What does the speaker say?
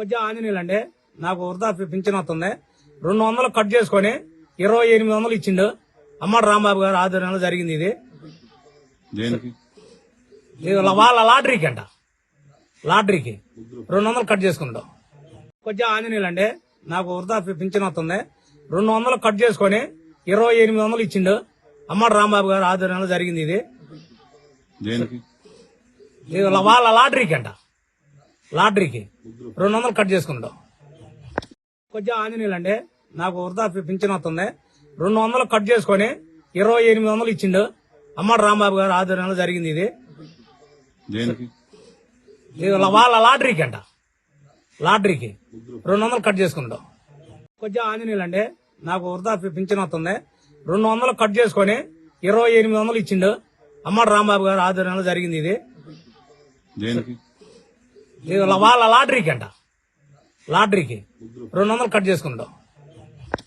కొంచెం ఆంజనేయులు అండి నాకు వృద్ధాప్య పింఛన్ వస్తుంది. రెండు వందలు కట్ చేసుకొని ఇరవై ఎనిమిది వందలు ఇచ్చిండు. అమ్మడు రాంబాబు గారు ఆధ్వర్యంలో జరిగింది ఇది. వాళ్ళ లాటరీకి అంట. లాటరీకి. రెండు వందలు కట్ చేసుకుంటాం. కొంచెం ఆంజనేయులు అండి నాకు వృద్ధాప్య పింఛన్ వస్తుంది. రెండు వందలు కట్ చేసుకొని ఇరవై ఎనిమిది వందలు ఇచ్చిండు. అమ్మడు రాంబాబు గారు ఆధ్వర్యంలో జరిగింది ఇది. వాళ్ళ లాటరీకి అంట. లాటరీకి రెండు వందలు కట్ చేసుకుంటాం. కొంచెం ఆంజనేయులు అండి నాకు వృద్ధాప్య పింఛన్ వస్తుంది. రెండు వందలు కట్ చేసుకొని ఇరవై ఎనిమిది వందలు ఇచ్చిండు. అమ్మడు రాంబాబు గారు ఆధ్వర్యంలో జరిగింది ఇది. వాళ్ళ లాటరీకి అంట. లాటరీకి రెండు వందలు కట్ చేసుకుంటాం. కొంచెం ఆంజనేయులు అండి నాకు వృద్ధాప్య పింఛన్ వస్తుంది. రెండు వందలు కట్ చేసుకొని ఇరవై ఎనిమిది వందలు ఇచ్చిండు. అమ్మడు రాంబాబు గారు ఆధ్వర్యంలో జరిగింది ఇది. వాళ్ళ లాటరీకి అంట. లాటరీకి. రెండు వందలు కట్ చేసుకుంటాం.